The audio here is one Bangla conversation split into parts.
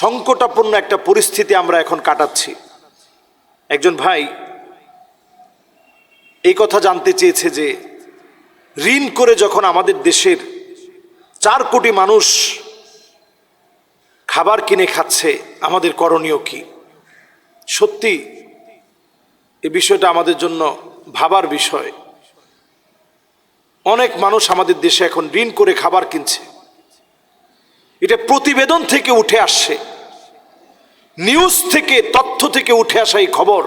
সংকটাপন্ন একটা পরিস্থিতি আমরা এখন কাটাচ্ছি। একজন ভাই এই কথা জানতে চেয়েছে যে, ঋণ করে যখন আমাদের দেশের চার কোটি মানুষ খাবার কিনে খাচ্ছে, আমাদের করণীয় কি? সত্যি এ বিষয়টা আমাদের জন্য ভাবার বিষয়। অনেক মানুষ আমাদের দেশে এখন ঋণ করে খাবার কিনছে। এটা প্রতিবেদন থেকে উঠে আসছে। নিউজ থেকে, তথ্য থেকে উঠে আসা এই খবর।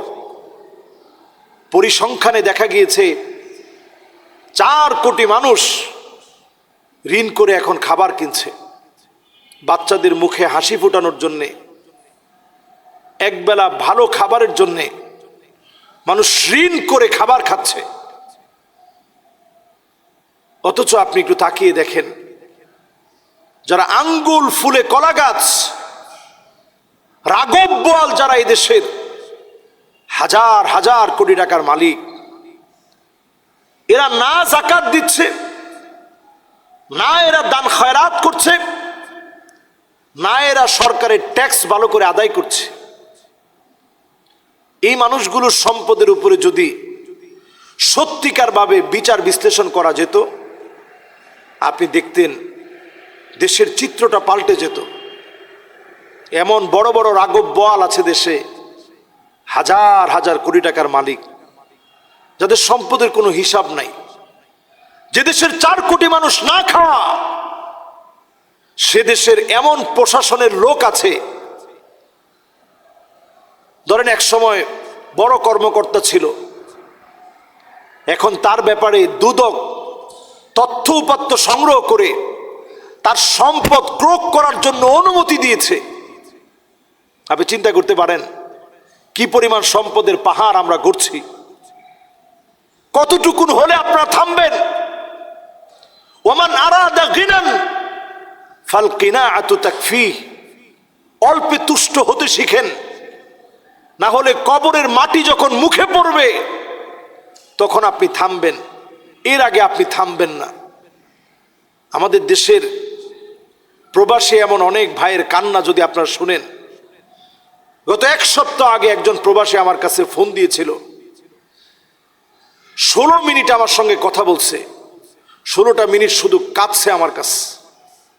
পরিসংখ্যানে দেখা গিয়েছে, চার কোটি মানুষ ঋণ করে এখন খাবার কিনছে। বাচ্চাদের মুখে হাসি ফোটানোর জন্যে, একবেলা ভালো খাবারের জন্যে মানুষ ঋণ করে খাবার খাচ্ছে। অথচ আপনি একটু তাকিয়ে দেখেন যারা আঙ্গুল ফুলে কলা গাছ রাগব বোয়াল যারা এই দেশের হাজার হাজার কোটি টাকার মালিক, এরা না জাকাত দিচ্ছে, না এরা দান খয়রাত করছে, না এরা সরকারের ট্যাক্স ভালো করে আদায় করছে। এই মানুষগুলোর সম্পদের উপরে যদি সত্যিকারভাবে বিচার বিশ্লেষণ করা যেত, আপনি দেখতেন দেশের চিত্রটা পাল্টে যেত। এমন বড় বড় রাগব বয়াল আছে দেশে, হাজার হাজার কোটি টাকার মালিক, যাদের সম্পদের কোনো হিসাব নাই। যে দেশের চার কোটি মানুষ না খাওয়া, সে দেশের এমন প্রশাসনের লোক আছে। ধরেন এক সময় বড় কর্মকর্তা ছিল। এখন তার ব্যাপারে দুদক তথ্য উপাত্ত সংগ্রহ করে তার সম্পদ ক্রোক করার জন্য অনুমতি দিয়েছে। আপনি চিন্তা করতে পারেন, কি পরিমাণ সম্পদের পাহাড় আমরা গড়ছি কতটুকুন হলে আপনারা থামবেন? ওমান আরাদা গিনান, ফাল কিনা আতু তাকফি অল্পে তুষ্ট হতে শিখেন, না হলে কবরের মাটি যখন মুখে পড়বে, তখন আপনি থামবেন। এর আগে আপনি থামবেন না। আমাদের দেশের প্রবাসী এমন অনেক ভাইয়ের কান্না যদি আপনারা শুনেন। গত এক সপ্তাহ আগে একজন প্রবাসী আমার কাছে ফোন দিয়েছিল। ষোলো মিনিট আমার সঙ্গে কথা বলছে। ষোলোটা মিনিট শুধু কাঁদছে আমার কাছে।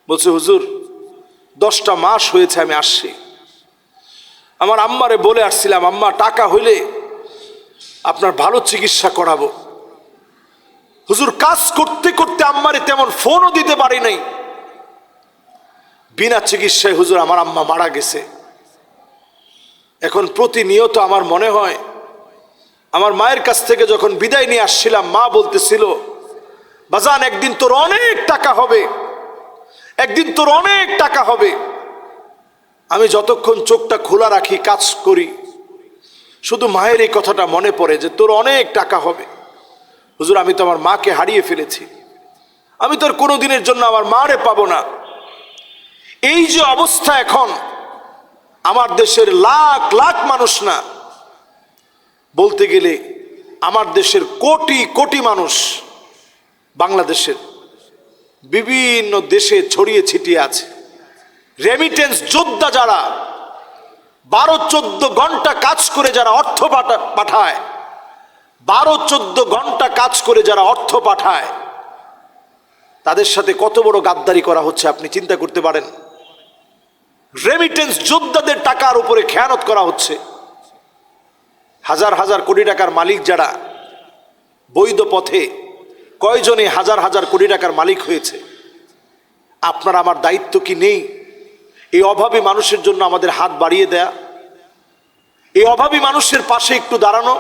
বলছে, হুজুর, দশটা মাস হয়েছে আমি আসছি। আমার আম্মারে বলে আসছিলাম, আম্মা, টাকা হইলে আপনার ভালো চিকিৎসা করাবো। হুজুর, কাজ করতে করতে আম্মারে তেমন ফোনও দিতে পারি নাই। বিনা চিকিৎসায় হুজুর আমার আম্মা মারা গেছে। এখন প্রতিনিয়ত আমার মনে হয়, আমার মায়ের কাছ থেকে যখন বিদায় নিয়ে আসছিলাম, মা বলতেছিল, বাজান, একদিন তোর অনেক টাকা হবে। একদিন তোর অনেক টাকা হবে। আমি যতক্ষণ চোখটা খোলা রাখি, কাজ করি, শুধু মায়ের এই কথাটা মনে পড়ে যে তোর অনেক টাকা হবে। হুজুর, আমি তো আমার মাকে হারিয়ে ফেলেছি। আমি তোর কোনো দিনের জন্য আমার মারে পাবো না। এই যে অবস্থা এখন, আমার দেশের লাখ লাখ মানুষ না। বলতে গেলে আমার দেশের কোটি কোটি মানুষ বাংলাদেশের বিভিন্ন দেশে ছড়িয়ে ছিটিয়ে আছে। রেমিটেন্স যোদ্ধা যারা, বারো, চোদ্দ ঘণ্টা কাজ করে যারা অর্থ পাঠা- পাঠায়, বারো, চোদ্দ ঘণ্টা কাজ করে যারা অর্থ পাঠায়, তাদের সাথে কত বড় গাদ্দারি করা হচ্ছে আপনি চিন্তা করতে পারেন? রেমিটেন্স যোদ্ধাদের টাকার উপরে খেয়ানত করা হচ্ছে। হাজার হাজার কোটি টাকার মালিক যারা বৈধ পথে কয়জনে হাজার হাজার কোটি টাকার মালিক হয়েছে, আপনার আমার দায়িত্ব কি নেই? এই অভাবী মানুষের জন্য আমাদের হাত বাড়িয়ে দেয়া, এই অভাবী মানুষের পাশে একটু দাঁড়ানো,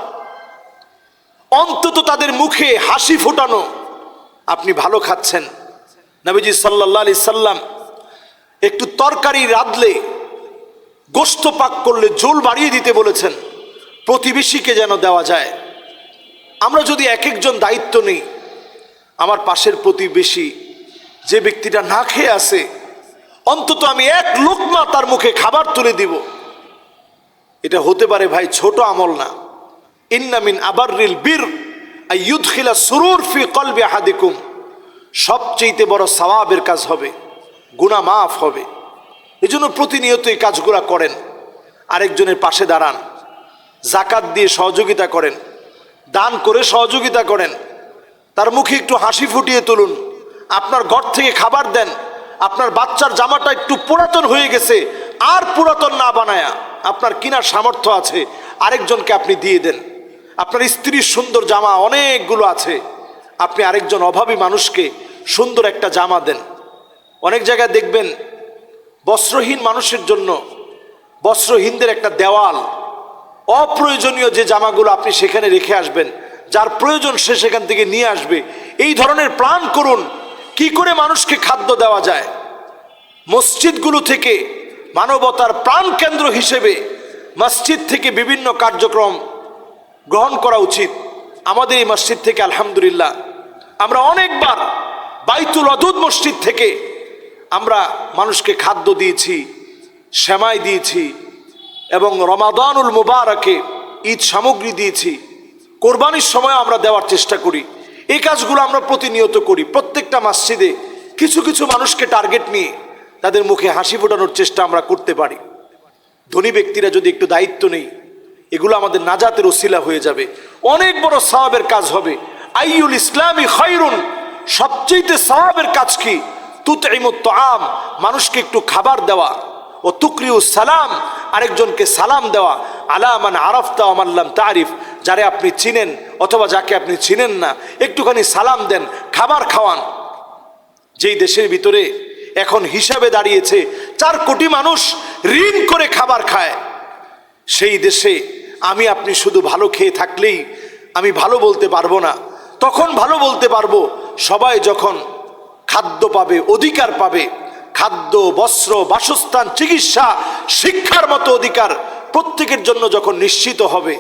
অন্তত তাদের মুখে হাসি ফোটানো, আপনি ভালো খাচ্ছেন। নবীজি সাল্লাহ আলি সাল্লাম একটু তরকারি রাঁধলে, গোস্ত পাক করলে জোল বাড়িয়ে দিতে বলেছেন, প্রতিবেশীকে যেন দেওয়া যায়। আমরা যদি এক একজন দায়িত্ব নিই, আমার পাশের প্রতিবেশী যে ব্যক্তিটা না খেয়ে আসে অন্তত আমি এক লোকমা তার মুখে খাবার তুলে দিব। এটা হতে পারে ভাই ছোট আমল না। ইন্নামিন আবার রিল বীর ইউদখিলা সুরুর ফি কলবে হাদিকুম সবচেয়েতে বড় সওয়াবের কাজ হবে। গুনাহ মাফ হবে। এই জন্য প্রতিনিয়ত এই কাজগুলা করেন। আরেকজনের পাশে দাঁড়ান। জাকাত দিয়ে সহযোগিতা করেন। দান করে সহযোগিতা করেন। তার মুখে একটু হাসি ফুটিয়ে তুলুন। আপনার ঘর থেকে খাবার দেন। আপনার বাচ্চার জামাটা একটু পুরাতন হয়ে গেছে। আর পুরাতন না বানায়া আপনার কিনার সামর্থ্য আছে। আরেকজনকে আপনি দিয়ে দেন। আপনার স্ত্রীর সুন্দর জামা অনেকগুলো আছে। আপনি আরেকজন অভাবী মানুষকে সুন্দর একটা জামা দেন। অনেক জায়গায় দেখবেন বস্ত্রহীন মানুষের জন্য বস্ত্রহীনদের একটা দেওয়াল, অপ্রয়োজনীয় যে জামাগুলো আপনি সেখানে রেখে আসবেন, যার প্রয়োজন সে সেখান থেকে নিয়ে আসবে। এই ধরনের প্ল্যান করুন, কি করে মানুষকে খাদ্য দেওয়া যায়। মসজিদগুলো থেকে মানবতার প্রাণ কেন্দ্র হিসেবে মসজিদ থেকে বিভিন্ন কার্যক্রম গ্রহণ করা উচিত। আমাদের এই মসজিদ থেকে আলহামদুলিল্লাহ। আমরা অনেকবার বাইতুল অদুদ মসজিদ থেকে আমরা মানুষকে খাদ্য দিয়েছি, সেমাই দিয়েছি, এবং রমাদানুল মুবারকে ঈদ সামগ্রী দিয়েছি। কোরবানির সময় আমরা দেওয়ার চেষ্টা করি। এই কাজগুলো আমরা প্রতিনিয়ত করি। প্রত্যেকটা মসজিদে কিছু কিছু মানুষকে টার্গেট নিয়ে তাদের মুখে হাসি ফোটানোর চেষ্টা আমরা করতে পারি। ধনী ব্যক্তিরা যদি একটু দায়িত্ব নেই, এগুলো আমাদের নাজাতের ওসিলা হয়ে যাবে। অনেক বড় সাহাবের কাজ হবে। আইউল ইসলামী খৈরুন সবচেয়ে সাহাবের কাজ কি? তুতইমুত আম মানুষকে একটু খাবার দেওয়া। ও তুকরিউ সালাম, আরেকজনকে সালাম দেওয়া। আলামান আরফতা আমাল্লাম তারিফ যারে আপনি চিনেন অথবা যাকে আপনি চিনেন না, একটুখানি সালাম দেন, খাবার খাওয়ান। যেই দেশের ভিতরে এখন হিসাবে দাঁড়িয়েছে, চার কোটি মানুষ ঋণ করে খাবার খায়। সেই দেশে আমি, আপনি শুধু ভালো খেয়ে থাকলেই আমি ভালো বলতে পারব না। তখন ভালো বলতে পারব, সবাই যখন খাদ্য পাবে, অধিকার পাবে। খাদ্য, বস্ত্র, বাসস্থান, চিকিৎসা, শিক্ষার মতো অধিকার প্রত্যেকের জন্য যখন নিশ্চিত হবে,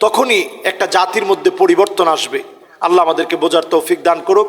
তখনই একটা জাতির মধ্যে পরিবর্তন আসবে। আল্লাহ আমাদেরকে বোঝার তৌফিক দান করুক।